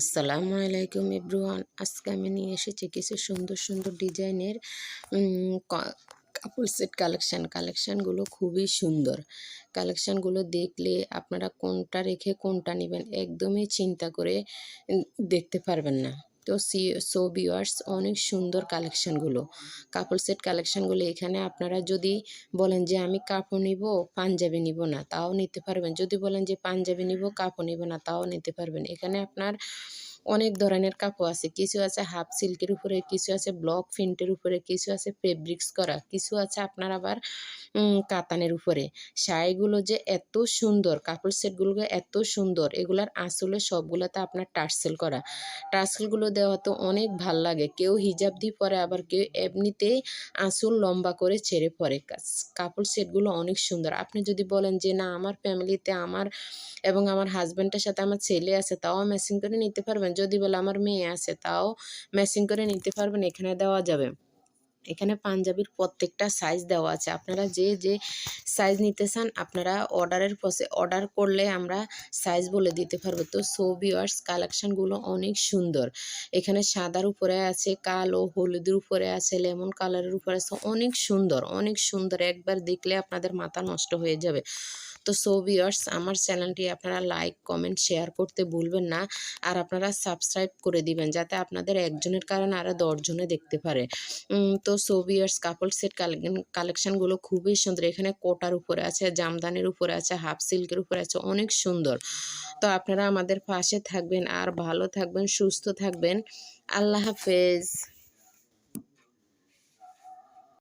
আসসালামু আলাইকুম এভরিওয়ান। আজকে আমি নিয়ে এসেছি কিছু সুন্দর সুন্দর ডিজাইনের কাপড় সেট কালেকশান। কালেকশানগুলো খুবই সুন্দর। কালেকশানগুলো দেখলে আপনারা কোনটা রেখে কোনটা নেবেন একদমই চিন্তা করে দেখতে পারবেন না। তো সি সো বিওয়ার্স অনেক সুন্দর কালেকশানগুলো কাপড় সেট কালেকশানগুলো এখানে আপনারা যদি বলেন যে আমি কাপড় নিব, পাঞ্জাবি নিব না, তাও নিতে পারবেন। যদি বলেন যে পাঞ্জাবি নিব, কাপড় নিব না, তাও নিতে পারবেন। এখানে আপনার অনেক ধরনের কাপড় আছে। কিছু আছে হাফ সিল্কের উপরে, কিছু আছে ব্লক প্রিন্টের উপরে, কিছু আছে ফেব্রিক্স করা, কিছু আছে আপনার আবার কাতানের উপরে। শাড়িগুলো যে এত সুন্দর, কাপড় সেটগুলো এত সুন্দর, এগুলার আসলে সবগুলোতে আপনার টার্সেল করা। টার্সেলগুলো দেওয়া তো অনেক ভালো লাগে। কেউ হিজাব দিয়ে পরে, আবার কেউ এমনিতেই আঁচল লম্বা করে ছেড়ে পরে। কাপড় সেটগুলো অনেক সুন্দর। আপনি যদি বলেন যে, না, আমার ফ্যামিলিতে আমার এবং আমার হাজব্যান্ডের সাথে আমার ছেলে আছে, তাও ম্যাচিং করে নিতে পারবেন? যদি বলে আমার মেয়ে আছে, তাও ম্যাচিং করে নিতে পারবেন, এখানে দেওয়া যাবে। এখানে পাঞ্জাবির প্রত্যেকটা সাইজ দেওয়া আছে। আপনারা যে যে সাইজ নিতে চান, আপনারা অর্ডারের পসে অর্ডার করলে আমরা সাইজ বলে দিতে পারব। তো সো ভিওয়ার্স কালেকশানগুলো অনেক সুন্দর। এখানে সাদার উপরে আছে, কালো, হলুদের উপরে আছে, লেমন কালারের উপরে আছে। অনেক সুন্দর অনেক সুন্দর। একবার দেখলে আপনাদের মাথা নষ্ট হয়ে যাবে। তো সো ভিওয়ার্স আমার চ্যানেলটি আপনারা লাইক কমেন্ট শেয়ার করতে ভুলবেন না। আর আপনারা সাবস্ক্রাইব করে দিবেন, যাতে আপনাদের একজনের কারণে আরও দশজনে দেখতে পারে। তো সো ভিওয়ার্স কাপড় সেট কালেকশনগুলো খুবই সুন্দর। এখানে কোটার উপরে আছে, জামদানির উপরে আছে হাফ সিল্কের উপরে আছে, অনেক সুন্দর। তো আপনারা আমাদের পাশে থাকবেন, আর ভালো থাকবেন, সুস্থ থাকবেন। আল্লাহ হাফেজ।